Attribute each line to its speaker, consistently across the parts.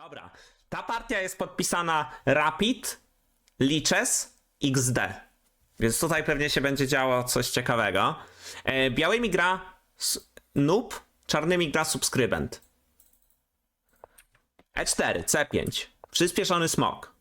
Speaker 1: Dobra, ta partia jest podpisana Rapid, Liches, XD. Więc tutaj pewnie się będzie działo coś ciekawego. E, białymi gra Noob, czarnymi gra Subskrybent. E4, C5, przyspieszony smok.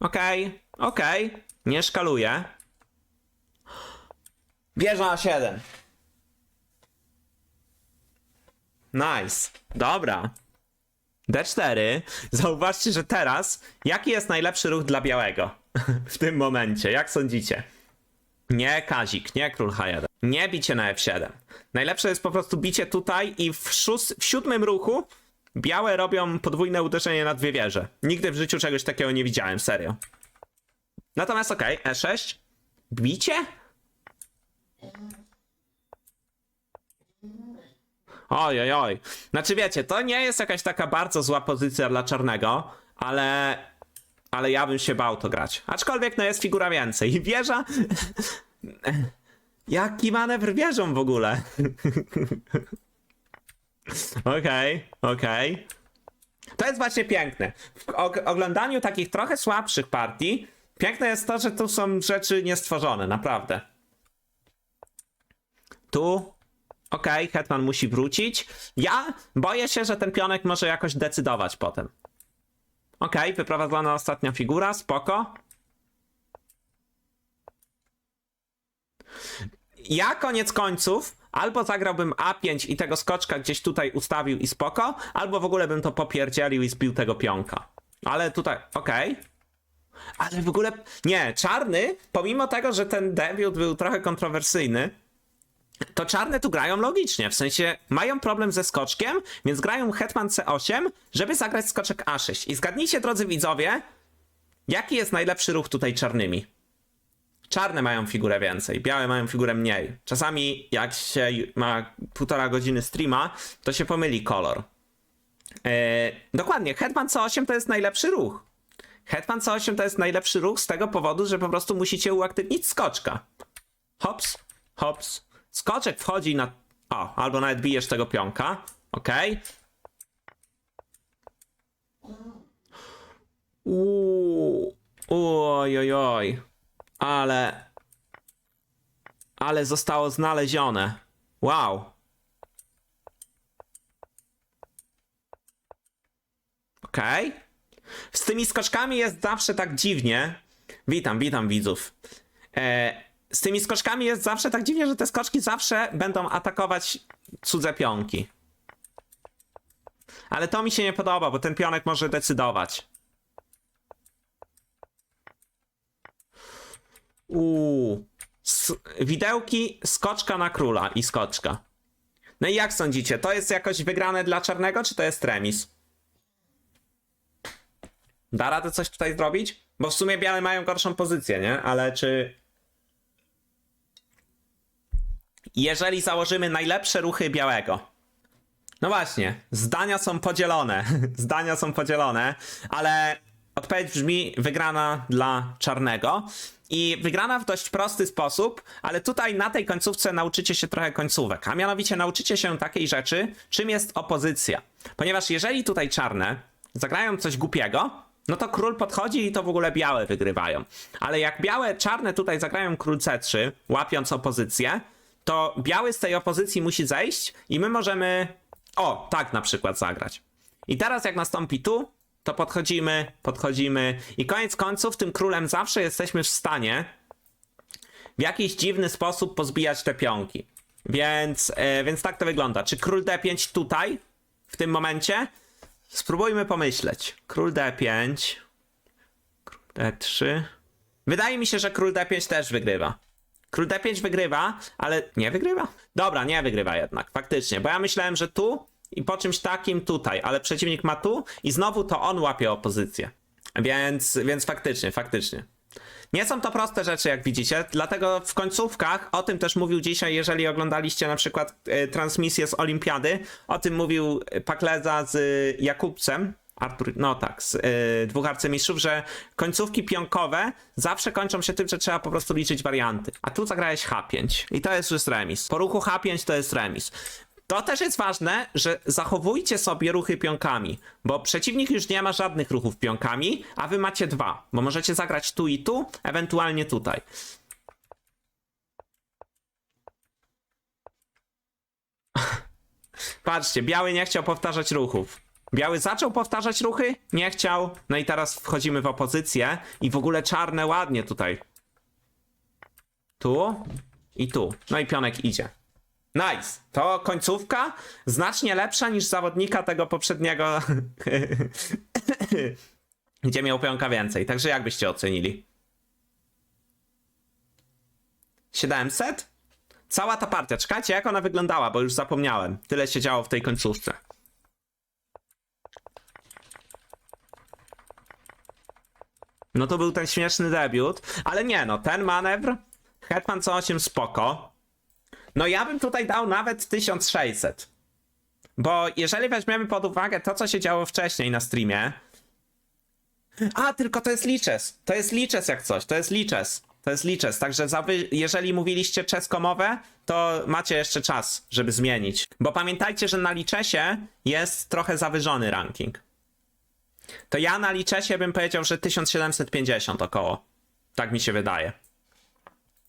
Speaker 1: Okej, okej, nie szkaluje. Wieża A7. Nice, dobra. D4. Zauważcie, że teraz jaki jest najlepszy ruch dla białego w tym momencie? Jak sądzicie? Nie Kazik, nie król H1. Nie bicie na F7. Najlepsze jest po prostu bicie tutaj i w, szóst- w siódmym ruchu białe robią podwójne uderzenie na dwie wieże. Nigdy w życiu czegoś takiego nie widziałem, serio. Natomiast okej, E6. Bicie? Oj, oj, oj. Znaczy wiecie, to nie jest jakaś taka bardzo zła pozycja dla czarnego, ale... Ale ja bym się bał to grać. Aczkolwiek no jest figura więcej. I wieża... Jaki manewr wieżą w ogóle? Okej, okej. To jest właśnie piękne. W og- oglądaniu takich trochę słabszych partii, piękne jest to, że tu są rzeczy niestworzone, naprawdę. Tu Okej, Hetman musi wrócić. Ja boję się, że ten pionek może jakoś decydować potem. Okej, wyprowadzona ostatnia figura, spoko. Ja koniec końców albo zagrałbym A5 i tego skoczka gdzieś tutaj ustawił i spoko, albo w ogóle bym to popierdzielił i zbił tego pionka. Ale tutaj, okej. Ale w ogóle, nie, czarny, pomimo tego, że ten debiut był trochę kontrowersyjny, to czarne tu grają logicznie, w sensie mają problem ze skoczkiem, więc grają hetman c8, żeby zagrać skoczek a6. I zgadnijcie, drodzy widzowie, jaki jest najlepszy ruch tutaj czarnymi? Czarne mają figurę więcej, białe mają figurę mniej. Czasami jak się ma półtora godziny streama, to się pomyli kolor. Eee, dokładnie, hetman c8 to jest najlepszy ruch. Hetman c8 to jest najlepszy ruch z tego powodu, że po prostu musicie uaktywnić skoczka. Hops, hops. Skoczek wchodzi na. O, albo nawet bijesz tego pionka. Okej. Uuu. Oj. Ale. Ale zostało znalezione. Wow. Okej. Z tymi skoczkami jest zawsze tak dziwnie. Witam, witam widzów. E, z tymi skoczkami jest zawsze tak dziwnie, że te skoczki zawsze będą atakować cudze pionki. Ale to mi się nie podoba, bo ten pionek może decydować. Uuu. Widełki, skoczka na króla i skoczka. No i jak sądzicie, to jest jakoś wygrane dla czarnego, czy to jest remis? Da radę coś tutaj zrobić? Bo w sumie białe mają gorszą pozycję, nie? Ale czy... Jeżeli założymy najlepsze ruchy białego. No właśnie, zdania są podzielone. zdania są podzielone, ale odpowiedź brzmi wygrana dla czarnego. I wygrana w dość prosty sposób, ale tutaj na tej końcówce nauczycie się trochę końcówek, a mianowicie nauczycie się takiej rzeczy, czym jest opozycja. Ponieważ jeżeli tutaj czarne zagrają coś głupiego, no to król podchodzi i to w ogóle białe wygrywają. Ale jak białe, czarne tutaj zagrają król c3, łapiąc opozycję, to biały z tej opozycji musi zejść i my możemy, o, tak na przykład zagrać. I teraz jak nastąpi tu, to podchodzimy, podchodzimy i koniec końców tym królem zawsze jesteśmy w stanie w jakiś dziwny sposób pozbijać te pionki. Więc, e, więc tak to wygląda. Czy król d5 tutaj, w tym momencie? Spróbujmy pomyśleć. Król d5. Król d3. Wydaje mi się, że król d5 też wygrywa. Król d5 wygrywa, ale nie wygrywa? Dobra, nie wygrywa jednak, faktycznie. Bo ja myślałem, że tu i po czymś takim tutaj, ale przeciwnik ma tu i znowu to on łapie opozycję. Więc, więc faktycznie, faktycznie. Nie są to proste rzeczy, jak widzicie, dlatego w końcówkach, o tym też mówił dzisiaj, jeżeli oglądaliście na przykład e, transmisję z Olimpiady, o tym mówił Pakleza z e, Jakubcem, Artur, no tak, z e, dwóch arcymistrzów, że końcówki pionkowe zawsze kończą się tym, że trzeba po prostu liczyć warianty. A tu zagrałeś H5 i to jest już remis. Po ruchu H5 to jest remis. To też jest ważne, że zachowujcie sobie ruchy pionkami, bo przeciwnik już nie ma żadnych ruchów pionkami, a wy macie dwa, bo możecie zagrać tu i tu, ewentualnie tutaj. Patrzcie, biały nie chciał powtarzać ruchów. Biały zaczął powtarzać ruchy, nie chciał, no i teraz wchodzimy w opozycję i w ogóle czarne ładnie tutaj. Tu i tu. No i pionek idzie. Nice. To końcówka znacznie lepsza niż zawodnika tego poprzedniego, gdzie miał pionka więcej. Także jak byście ocenili? 700? Cała ta partia. Czekajcie, jak ona wyglądała, bo już zapomniałem. Tyle się działo w tej końcówce. No to był ten śmieszny debiut, ale nie no, ten manewr, Hetman co 8 spoko. No ja bym tutaj dał nawet 1600. Bo jeżeli weźmiemy pod uwagę to, co się działo wcześniej na streamie. A, tylko to jest liczes. To jest liczes jak coś, to jest liczes. To jest liczes, także wy, jeżeli mówiliście czeskomowe, to macie jeszcze czas, żeby zmienić. Bo pamiętajcie, że na liczesie jest trochę zawyżony ranking. To ja na liczesie bym powiedział, że 1750 około. Tak mi się wydaje.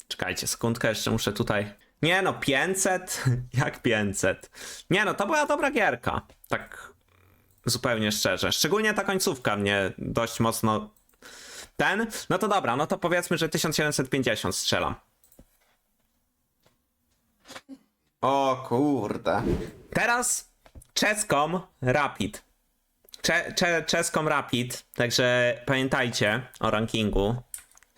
Speaker 1: Czekajcie, sekundkę, jeszcze muszę tutaj. Nie no, 500? Jak 500? Nie no, to była dobra gierka. Tak zupełnie szczerze. Szczególnie ta końcówka mnie dość mocno. Ten? No to dobra, no to powiedzmy, że 1750 strzelam. O kurde. Teraz czeskom Rapid. Cze, cze, czeską Rapid, także pamiętajcie o rankingu.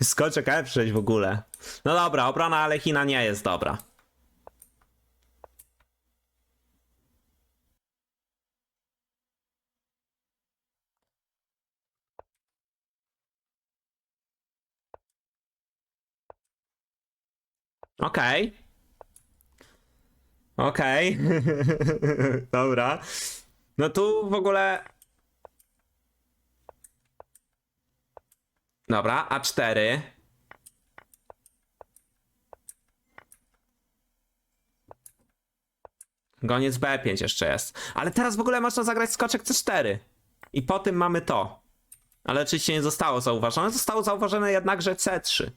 Speaker 1: Skoczek F6 w ogóle. No dobra, obrona Alechina nie jest dobra. Okej. Okej. Dobra. No tu w ogóle. Dobra, A4. Goniec B5 jeszcze jest. Ale teraz w ogóle można zagrać skoczek C4. I po tym mamy to. Ale oczywiście nie zostało zauważone. Zostało zauważone jednakże C3.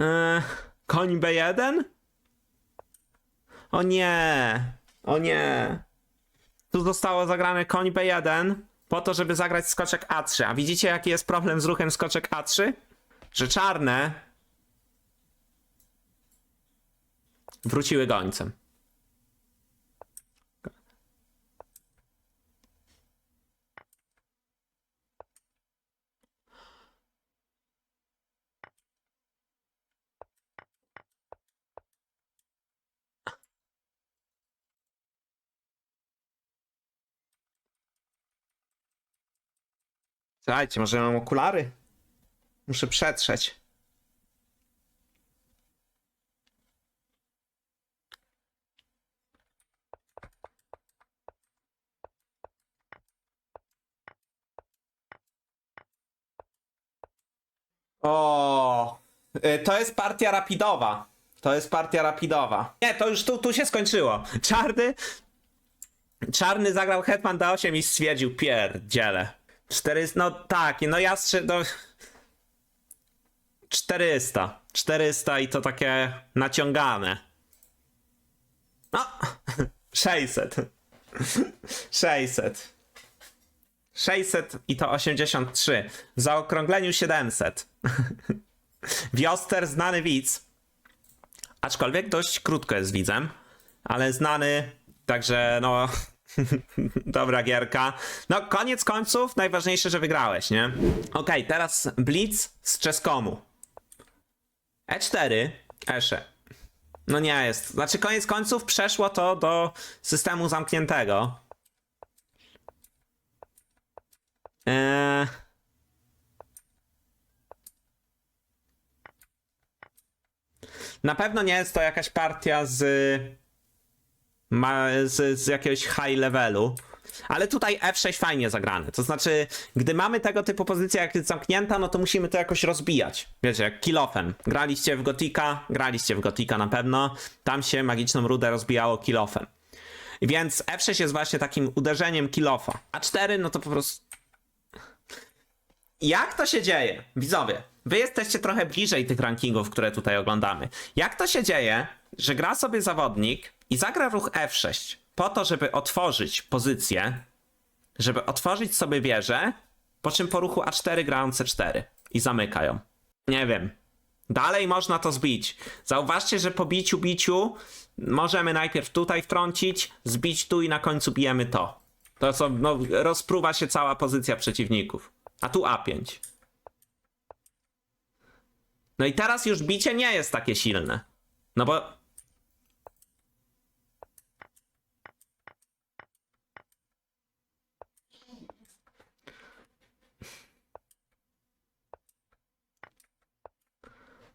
Speaker 1: Eee, koń B1? O nie. O nie. Tu zostało zagrane koń B1 po to, żeby zagrać skoczek A3. A widzicie jaki jest problem z ruchem skoczek A3? Że czarne wróciły gońcem. Słuchajcie, może mam okulary? Muszę przetrzeć. O, y, to jest partia rapidowa. To jest partia rapidowa. Nie, to już tu, tu się skończyło. Czarny, czarny zagrał Hetman D8 i stwierdził pierdziele. 400, no tak, no ja strze- no... 400. 400 i to takie naciągane. No, 600. 600. 600 i to 83. W zaokrągleniu 700. Wioster, znany widz. Aczkolwiek dość krótko jest widzem, ale znany, także no. Dobra gierka. No, koniec końców, najważniejsze, że wygrałeś, nie? Okej, teraz Blitz z czeskomu. E4, Esze. No nie jest. Znaczy, koniec końców przeszło to do systemu zamkniętego. Eee... Na pewno nie jest to jakaś partia z, ma, z, z jakiegoś high levelu. Ale tutaj F6 fajnie zagrane. To znaczy, gdy mamy tego typu pozycję, jak jest zamknięta, no to musimy to jakoś rozbijać. Wiecie, jak kilofem. Graliście w Gotika, graliście w Gotika na pewno. Tam się magiczną rudę rozbijało kilofem. Więc F6 jest właśnie takim uderzeniem kilofa. A4, no to po prostu. Jak to się dzieje? Widzowie, wy jesteście trochę bliżej tych rankingów, które tutaj oglądamy. Jak to się dzieje, że gra sobie zawodnik i zagra ruch F6 po to, żeby otworzyć pozycję, żeby otworzyć sobie wieżę, po czym po ruchu A4 grają C4 i zamykają. Nie wiem. Dalej można to zbić. Zauważcie, że po biciu biciu możemy najpierw tutaj wtrącić, zbić tu i na końcu bijemy to. To co, no, rozpruwa się cała pozycja przeciwników. A tu A5. No i teraz już bicie nie jest takie silne. No bo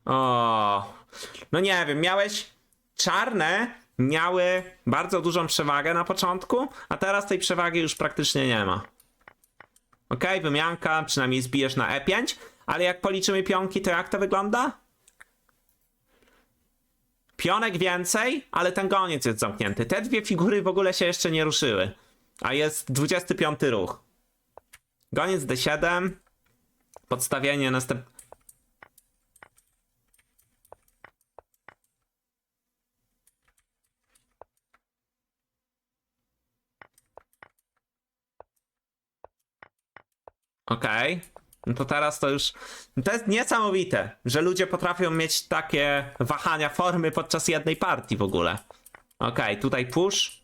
Speaker 1: O, no nie wiem, miałeś czarne miały bardzo dużą przewagę na początku, a teraz tej przewagi już praktycznie nie ma. Ok, wymianka, przynajmniej zbijesz na E5, ale jak policzymy pionki, to jak to wygląda? Pionek więcej, ale ten goniec jest zamknięty. Te dwie figury w ogóle się jeszcze nie ruszyły. A jest 25 ruch. Goniec D7. Podstawienie następ... Okej. No to teraz to już. To jest niesamowite, że ludzie potrafią mieć takie wahania formy podczas jednej partii w ogóle. Okej, tutaj push.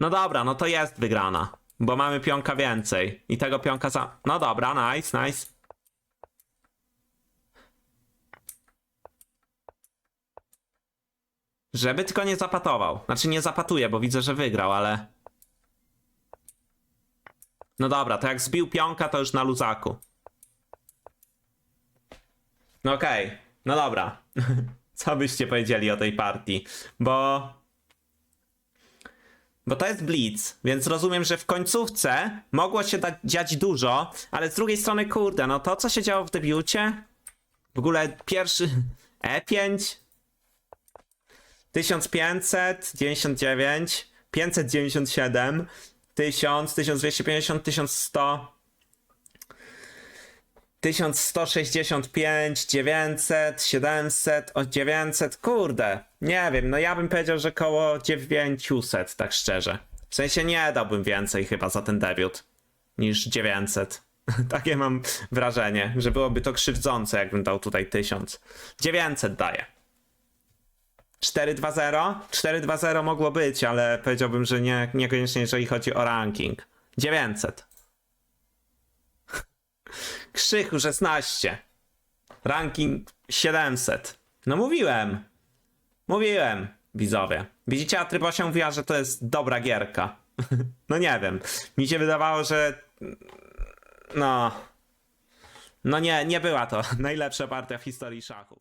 Speaker 1: No dobra, no to jest wygrana. Bo mamy pionka więcej. I tego pionka za. No dobra, nice, nice. Żeby tylko nie zapatował. Znaczy nie zapatuje, bo widzę, że wygrał, ale. No dobra, to jak zbił pionka, to już na luzaku. No okej, no dobra. Co byście powiedzieli o tej partii? Bo. Bo to jest blitz, więc rozumiem, że w końcówce mogło się da- dziać dużo, ale z drugiej strony, kurde, no to co się działo w debiucie? W ogóle pierwszy E5, 1599, 597, 1000, 1250, 1100, 1165, 900, 700, o 900, kurde, nie wiem, no ja bym powiedział, że koło 900, tak szczerze. W sensie nie dałbym więcej chyba za ten debiut niż 900. Takie mam wrażenie, że byłoby to krzywdzące, jakbym dał tutaj 1000. 900 daję. 4-2-0? 4-2-0 mogło być, ale powiedziałbym, że nie, niekoniecznie jeżeli chodzi o ranking. 900. Krzychu 16. Ranking 700. No mówiłem. Mówiłem, widzowie. Widzicie, a Trybosia mówiła, że to jest dobra gierka. no nie wiem. Mi się wydawało, że... No... No nie, nie była to najlepsza partia w historii szachów.